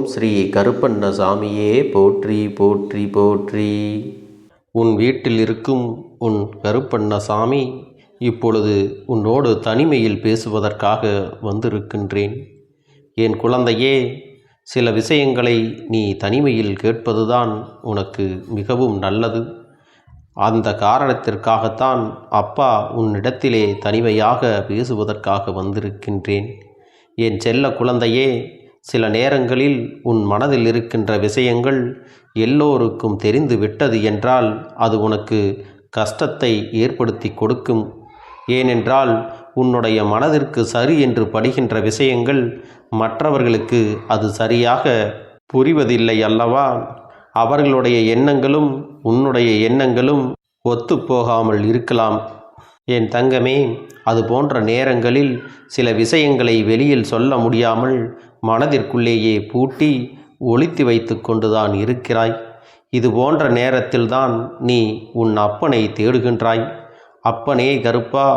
ஓம் ஸ்ரீ கருப்பண்ணசாமியே. போற்றி போற்றி போற்றி. உன் வீட்டில் இருக்கும் உன் கருப்பண்ண சாமி இப்பொழுது உன்னோடு தனிமையில் பேசுவதற்காக வந்திருக்கின்றேன். என் குழந்தையே சில விஷயங்களை நீ தனிமையில் கேட்பதுதான் உனக்கு மிகவும் நல்லது. அந்த காரணத்திற்காகத்தான் அப்பா உன்னிடத்திலே தனிமையாக பேசுவதற்காக வந்திருக்கின்றேன். என் செல்ல குழந்தையே சில நேரங்களில் உன் மனதில் இருக்கின்ற விஷயங்கள் எல்லோருக்கும் தெரிந்து விட்டது என்றால் அது உனக்கு கஷ்டத்தை ஏற்படுத்தி கொடுக்கும். ஏனென்றால் உன்னுடைய மனதிற்கு சரி என்று படுகின்ற விஷயங்கள் மற்றவர்களுக்கு அது சரியாக புரிவதில்லை அல்லவா? அவர்களுடைய எண்ணங்களும் உன்னுடைய எண்ணங்களும் ஒத்துப்போகாமல் இருக்கலாம். என் தங்கமே அது போன்ற நேரங்களில் சில விஷயங்களை வெளியில் சொல்ல முடியாமல் மனதிற்குள்ளேயே பூட்டி ஒளித்து வைத்து கொண்டுதான் இருக்கிறாய். இது போன்ற நேரத்தில்தான் நீ உன் அப்பனை தேடுகின்றாய். அப்பனே கருப்பா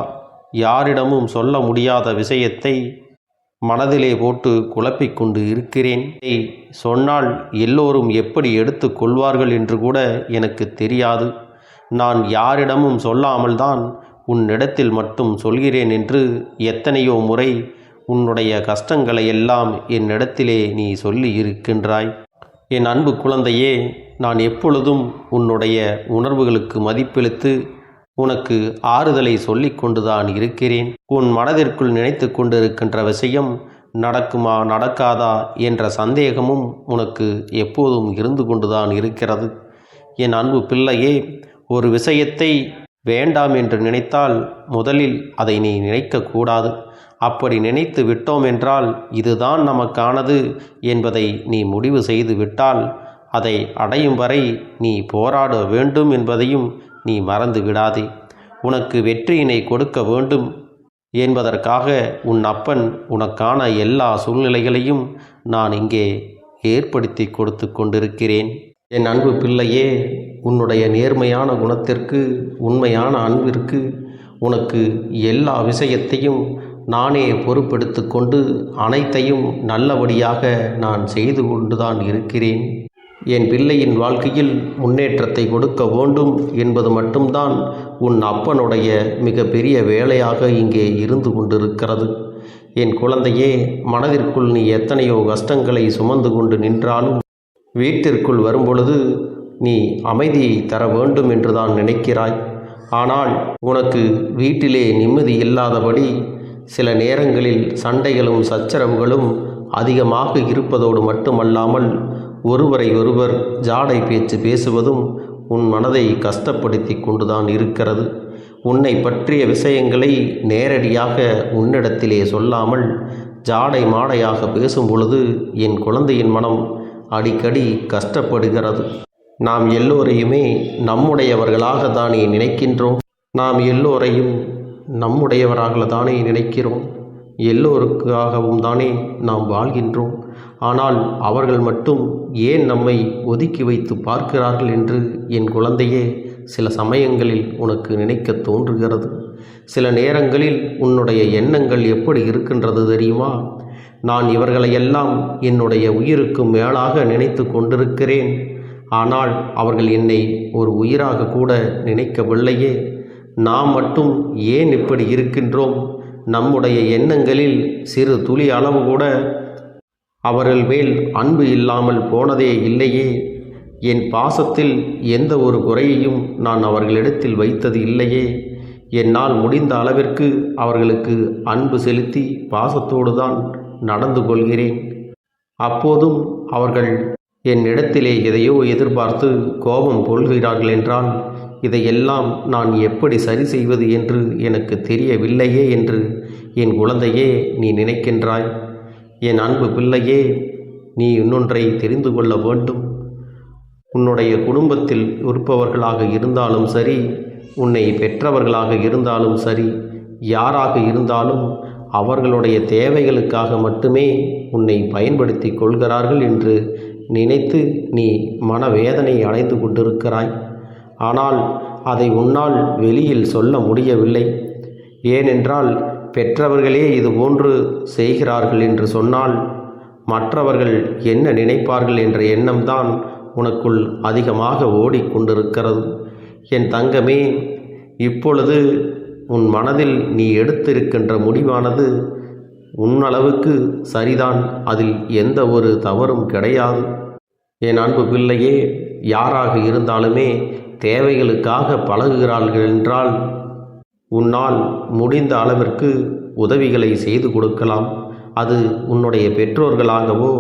யாரிடமும் சொல்ல முடியாத விஷயத்தை மனதிலே போட்டு குழப்பிக்கொண்டு இருக்கிறேன். சொன்னால் எல்லோரும் எப்படி எடுத்து கொள்வார்கள் என்று கூட எனக்கு தெரியாது. நான் யாரிடமும் சொல்லாமல் தான் உன்னிடத்தில் மட்டும் சொல்கிறேன் என்று எத்தனையோ முறை உன்னுடைய கஷ்டங்களை எல்லாம் என்னிடத்திலே நீ சொல்லி இருக்கின்றாய். என் அன்பு குழந்தையே நான் எப்பொழுதும் உன்னுடைய உணர்வுகளுக்கு மதிப்பெழுத்து உனக்கு ஆறுதலை சொல்லிக் கொண்டுதான் இருக்கிறேன். உன் மனதிற்குள் நினைத்து கொண்டிருக்கின்ற விஷயம் நடக்குமா நடக்காதா என்ற சந்தேகமும் உனக்கு எப்போதும் இருந்து கொண்டுதான் இருக்கிறது. என் அன்பு பிள்ளையே ஒரு விஷயத்தை வேண்டாம் என்று நினைத்தால் முதலில் அதை நீ நினைக்கக்கூடாது அப்படி நினைத்து விட்டோம் என்றால் இதுதான் நமக்கானது என்பதை நீ முடிவு செய்து விட்டால் அதை அடையும் வரை நீ போராட வேண்டும் என்பதையும் நீ மறந்து விடாதே. உனக்கு வெற்றியினை கொடுக்க வேண்டும் என்பதற்காக உன் அப்பன் உனக்கான எல்லா சூழ்நிலைகளையும் நான் இங்கே ஏற்படுத்தி கொடுத்து கொண்டிருக்கிறேன். என் அன்பு பிள்ளையே உன்னுடைய நேர்மையான குணத்திற்கு உண்மையான அன்பிற்கு உனக்கு எல்லா விஷயத்தையும் நானே பொறுப்பெடுத்து கொண்டு அனைத்தையும் நல்லபடியாக நான் செய்து கொண்டுதான் இருக்கிறேன். என் பிள்ளையின் வாழ்க்கையில் முன்னேற்றத்தை கொடுக்க வேண்டும் என்பது மட்டும்தான் உன் அப்பனுடைய மிகப்பெரிய வேலையாக இங்கே இருந்து கொண்டிருக்கிறது. என் குழந்தையே மனதிற்குள் நீ எத்தனையோ கஷ்டங்களை சுமந்து கொண்டு நின்றாலும் வீட்டிற்குள் வரும்பொழுது நீ அமைதியை தர வேண்டும் என்றுதான் நினைக்கிறாய். ஆனால் உனக்கு வீட்டிலே நிம்மதி இல்லாதபடி சில நேரங்களில் சண்டைகளும் சச்சரவுகளும் அதிகமாக இருப்பதோடு மட்டுமல்லாமல் ஒருவரை ஒருவர் ஜாடை பேச்சு பேசுவதும் உன் மனதை கஷ்டப்படுத்தி கொண்டுதான் இருக்கிறது. உன்னை பற்றிய விஷயங்களை நேரடியாக உன்னிடத்திலே சொல்லாமல் ஜாடை மாடையாக பேசும் பொழுது என் குழந்தையின் மனம் அடிக்கடி கஷ்டப்படுகிறது. நாம் எல்லோரையுமே நம்முடையவர்களாக தானே நினைக்கின்றோம். நாம் எல்லோரையும் நம்முடையவராக தானே நினைக்கிறோம்? எல்லோருக்காகவும் தானே நாம் வாழ்கின்றோம். ஆனால் அவர்கள் மட்டும் ஏன் நம்மை ஒதுக்கி வைத்து பார்க்கிறார்கள் என்று என் குழந்தையே சில சமயங்களில் உனக்கு நினைக்க தோன்றுகிறது. சில நேரங்களில் உன்னுடைய எண்ணங்கள் எப்படி இருக்கின்றது தெரியுமா? நான் இவர்களையெல்லாம் என்னுடைய உயிருக்கு மேலாக நினைத்து கொண்டிருக்கிறேன். ஆனால் அவர்கள் என்னை ஒரு உயிராக கூட நினைக்கவில்லையே. நாம் மட்டும் ஏன் இப்படி இருக்கின்றோம்? நம்முடைய எண்ணங்களில் சிறு துளி அளவு கூட அவர்கள் மேல் அன்பு இல்லாமல் போனதே இல்லையே. என் பாசத்தில் எந்த ஒரு குறையையும் நான் அவர்களிடத்தில் வைத்தது இல்லையே. என்னால் முடிந்த அளவிற்கு அவர்களுக்கு அன்பு செலுத்தி பாசத்தோடு தான் நடந்து கொள்கிறேன். அப்போதும் அவர்கள் என்னிடத்திலே எதையோ எதிர்பார்த்து கோபம் கொள்கிறார்கள் என்றால் இதையெல்லாம் நான் எப்படி சரி செய்வது என்று எனக்கு தெரியவில்லையே என்று என் குழந்தையே நீ நினைக்கின்றாய். என் அன்பு பிள்ளையே நீ இன்னொன்றை தெரிந்து கொள்ள வேண்டும். உன்னுடைய குடும்பத்தில் இருப்பவர்களாக இருந்தாலும் சரி உன்னை பெற்றவர்களாக இருந்தாலும் சரி யாராக இருந்தாலும் அவர்களுடைய தேவைகளுக்காக மட்டுமே உன்னை பயன்படுத்தி கொள்கிறார்கள் என்று நினைத்து நீ மனவேதனை அடைந்து கொண்டிருக்கிறாய். ஆனால் அதை உன்னால் வெளியில் சொல்ல முடியவில்லை. ஏனென்றால் பெற்றவர்களே இது போன்று செய்கிறார்கள் என்று சொன்னால் மற்றவர்கள் என்ன நினைப்பார்கள் என்ற எண்ணம்தான் உனக்குள் அதிகமாக ஓடிக்கொண்டிருக்கிறது. என் தங்கமே இப்பொழுது உன் மனதில் நீ எடுத்திருக்கின்ற முடிவானது உன்னளவுக்கு சரிதான். அதில் எந்த ஒரு தவறும் கிடையாது. என் அன்பு பிள்ளையே யாராக இருந்தாலுமே தேவைகளுக்காக பழகுகிறார்கள் என்றால் உன்னால் முடிந்த அளவிற்கு உதவிகளை செய்து கொடுக்கலாம். அது உன்னுடைய பெற்றோர்களாகவோ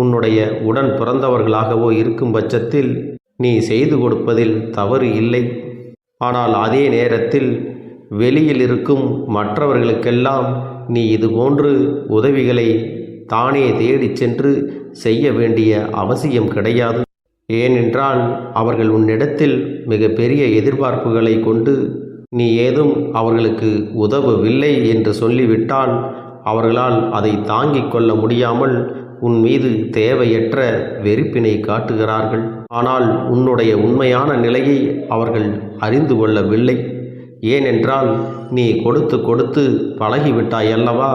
உன்னுடைய உடன் பிறந்தவர்களாகவோ இருக்கும் பட்சத்தில் நீ செய்து கொடுப்பதில் தவறு இல்லை. ஆனால் அதே நேரத்தில் வெளியில் இருக்கும் மற்றவர்களுக்கெல்லாம் நீ இதுபோன்று உதவிகளை தானே தேடிச் சென்று செய்ய வேண்டிய அவசியம் கிடையாது. ஏனென்றால் அவர்கள் உன்னிடத்தில் மிக பெரிய எதிர்பார்ப்புகளை கொண்டு நீ ஏதும் அவர்களுக்கு உதவவில்லை என்று சொல்லிவிட்டால் அவர்களால் அதை தாங்கிக் கொள்ள முடியாமல் உன் மீது தேவையற்ற வெறுப்பினை காட்டுகிறார்கள். ஆனால் உன்னுடைய உண்மையான நிலையை அவர்கள் அறிந்து கொள்ளவில்லை. ஏனென்றால் நீ கொடுத்து கொடுத்து பழகிவிட்டாயல்லவா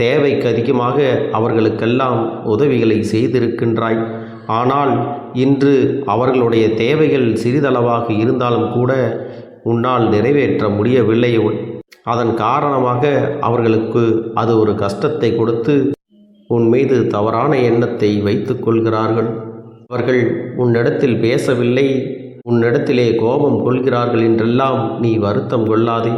தேவைக்கு அதிகமாக அவர்களுக்கெல்லாம் உதவிகளை செய்திருக்கின்றாய். ஆனால் இன்று அவர்களுடைய தேவைகள் சிறிதளவாக இருந்தாலும் கூட உன்னால் நிறைவேற்ற முடியவில்லை. அதன் காரணமாக அவர்களுக்கு அது ஒரு கஷ்டத்தை கொடுத்து உன் மீது தவறான எண்ணத்தை வைத்துக் கொள்கிறார்கள். அவர்கள் உன்னிடத்தில் பேசவில்லை உன்னிடத்திலே கோபம் கொள்கிறார்கள் என்றெல்லாம் நீ வருத்தம் கொள்ளாதே.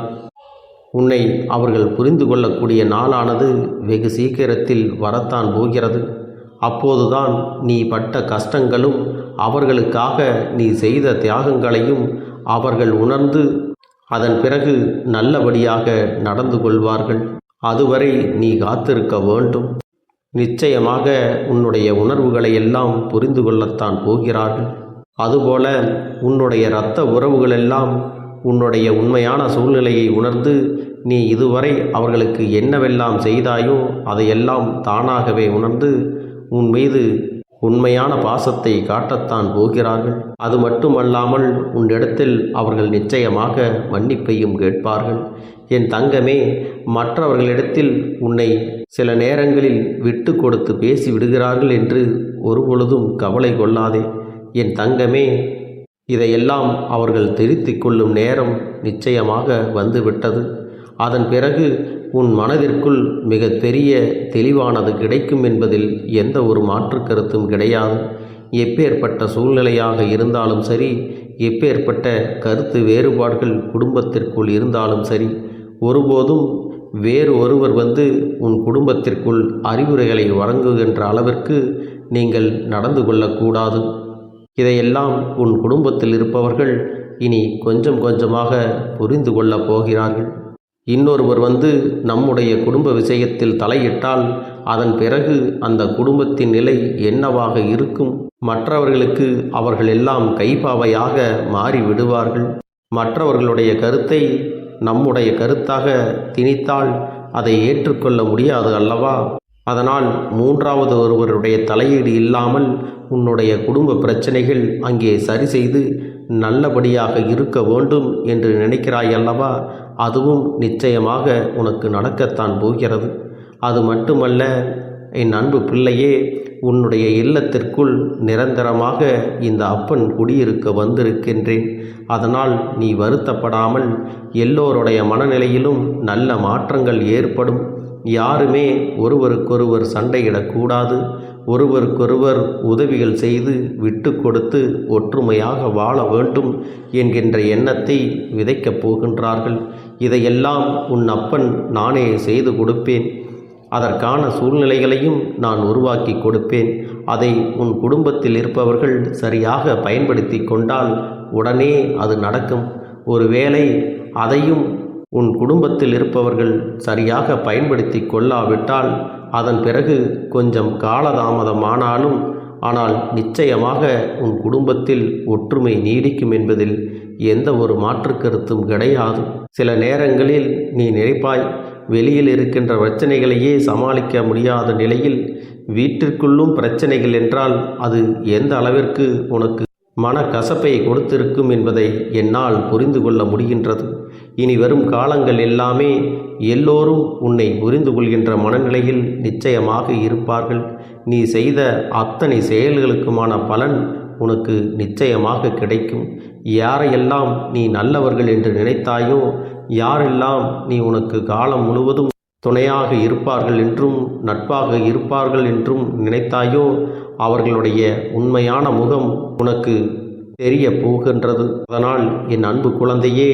உன்னை அவர்கள் புரிந்து கொள்ளக்கூடிய நாளானது வெகு சீக்கிரத்தில் வரத்தான் போகிறது. அப்போதுதான் நீ பட்ட கஷ்டங்களும் அவர்களுக்காக நீ செய்த தியாகங்களையும் அவர்கள் உணர்ந்து அதன் பிறகு நல்லபடியாக நடந்து கொள்வார்கள். அதுவரை நீ காத்திருக்க வேண்டும். நிச்சயமாக உன்னுடைய உணர்வுகளை எல்லாம் புரிந்து கொள்ளத்தான் போகிறார்கள். அதுபோல உன்னுடைய இரத்த உறவுகளெல்லாம் உன்னுடைய உண்மையான சூழ்நிலையை உணர்ந்து நீ இதுவரை அவர்களுக்கு என்னவெல்லாம் செய்தாயோ அதையெல்லாம் தானாகவே உணர்ந்து உன் மீது உண்மையான பாசத்தை காட்டத்தான் போகிறார்கள். அது மட்டுமல்லாமல் உன்னிடத்தில் அவர்கள் நிச்சயமாக மன்னிப்பையும் கேட்பார்கள். என் தங்கமே மற்றவர்களிடத்தில் உன்னை சில நேரங்களில் விட்டு கொடுத்து பேசி விடுகிறார்கள் என்று ஒருபொழுதும் கவலை கொள்ளாதே. என் தங்கமே இதையெல்லாம் அவர்கள் திருத்திக் கொள்ளும் நேரம் நிச்சயமாக வந்துவிட்டது. அதன் பிறகு உன் மனதிற்குள் மிக பெரிய தெளிவானது கிடைக்கும் என்பதில் எந்த ஒரு மாற்று கருத்தும் கிடையாது. எப்பேற்பட்ட சூழ்நிலையாக இருந்தாலும் சரி எப்பேற்பட்ட கருத்து வேறுபாடுகள் குடும்பத்திற்குள் இருந்தாலும் சரி ஒருபோதும் வேறு ஒருவர் வந்து உன் குடும்பத்திற்குள் அறிவுரைகளை வழங்குகின்ற அளவிற்கு நீங்கள் நடந்து கொள்ளக்கூடாது. இதையெல்லாம் உன் குடும்பத்தில் இருப்பவர்கள் இனி கொஞ்சம் கொஞ்சமாக புரிந்து கொள்ளப் போகிறார்கள். இன்னொருவர் வந்து நம்முடைய குடும்ப விஷயத்தில் தலையிட்டால் அதன் பிறகு அந்த குடும்பத்தின் நிலை என்னவாக இருக்கும்? மற்றவர்களுக்கு அவர்கள் எல்லாம் கைப்பாவையாக மாறிவிடுவார்கள். மற்றவர்களுடைய கருத்தை நம்முடைய கருத்தாக திணித்தால் அதை ஏற்றுக்கொள்ள முடியாது அல்லவா? அதனால் மூன்றாவது ஒருவருடைய தலையீடு இல்லாமல் உன்னுடைய குடும்ப பிரச்சனைகள் அங்கே சரி செய்து நல்லபடியாக இருக்க வேண்டும் என்று நினைக்கிறாய் அல்லவா? அதுவும் நிச்சயமாக உனக்கு நடக்கத்தான் போகிறது. அது மட்டுமல்ல என் அன்பு பிள்ளையே உன்னுடைய இல்லத்திற்குள் நிரந்தரமாக இந்த அப்பன் குடியிருக்க வந்திருக்கின்றேன். அதனால் நீ வருத்தப்படாமல் எல்லோருடைய மனநிலையிலும் நல்ல மாற்றங்கள் ஏற்படும். யாருமே ஒருவருக்கொருவர் சண்டையிடக்கூடாது. ஒருவருக்கொருவர் உதவிகள் செய்து விட்டு கொடுத்து ஒற்றுமையாக வாழ வேண்டும் என்கின்ற எண்ணத்தை விதைக்கப் போகின்றார்கள். இதையெல்லாம் உன் அப்பன் நானே செய்து கொடுப்பேன். அதற்கான சூழ்நிலைகளையும் நான் உருவாக்கி கொடுப்பேன். அதை உன் குடும்பத்தில் இருப்பவர்கள் சரியாக பயன்படுத்தி கொண்டால் உடனே அது நடக்கும். ஒருவேளை அதையும் உன் குடும்பத்தில் இருப்பவர்கள் சரியாக பயன்படுத்தி கொள்ளாவிட்டால் அதன் பிறகு கொஞ்சம் காலதாமதமானாலும் ஆனால் நிச்சயமாக உன் குடும்பத்தில் ஒற்றுமை நீடிக்கும் என்பதில் எந்த ஒரு மாற்று கருத்தும் கிடையாது. சில நேரங்களில் நீ நினைப்பாய் வெளியில் இருக்கின்ற பிரச்சனைகளையே சமாளிக்க முடியாத நிலையில் வீட்டிற்குள்ளும் பிரச்சனைகள் என்றால் அது எந்த அளவிற்கு உனக்கு மனக்கசப்பை கொடுத்திருக்கும் என்பதை என்னால் புரிந்து கொள்ள முடிகின்றது. இனி வரும் காலங்கள் எல்லாமே எல்லோரும் உன்னை புரிந்து கொள்கின்ற மனநிலையில் நிச்சயமாக இருப்பார்கள். நீ செய்த அத்தனை செயல்களுக்குமான பலன் உனக்கு நிச்சயமாக கிடைக்கும். யாரையெல்லாம் நீ நல்லவர்கள் என்று நினைத்தாயோ யாரெல்லாம் நீ உனக்கு காலம் முழுவதும் துணையாக இருப்பார்கள் என்றும் நட்பாக இருப்பார்கள் என்றும் நினைத்தாயோ? அவர்களுடைய உண்மையான முகம் உனக்கு தெரிய போகின்றது. அதனால் என் அன்பு குழந்தையே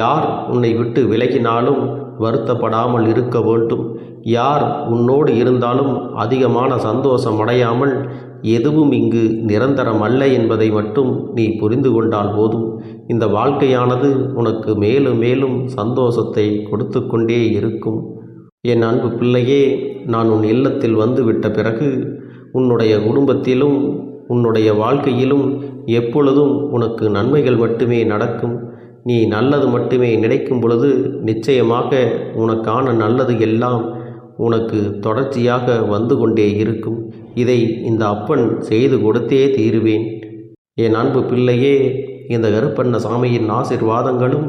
யார் உன்னை விட்டு விலகினாலும் வருத்தப்படாமல் இருக்க வேண்டும். யார் உன்னோடு இருந்தாலும் அதிகமான சந்தோஷம் அடையாமல் எதுவும் இங்கு நிரந்தரம் அல்ல என்பதை மட்டும் நீ புரிந்து கொண்டால் போதும். இந்த வாழ்க்கையானது உனக்கு மேலும் மேலும் சந்தோஷத்தை கொடுத்து கொண்டே இருக்கும். என் அன்பு பிள்ளையே நான் உன் இல்லத்தில் வந்து விட்ட பிறகு உன்னுடைய குடும்பத்திலும் உன்னுடைய வாழ்க்கையிலும் எப்பொழுதும் உனக்கு நன்மைகள் மட்டுமே நடக்கும். நீ நல்லது மட்டுமே நினைக்கும் பொழுது நிச்சயமாக உனக்கான நல்லது எல்லாம் உனக்கு தொடர்ச்சியாக வந்து கொண்டே இருக்கும். இதை இந்த அப்பன் செய்து கொடுத்தே தீருவேன். என் அன்பு பிள்ளையே இந்த கருப்பண்ண சாமியின் ஆசிர்வாதங்களும்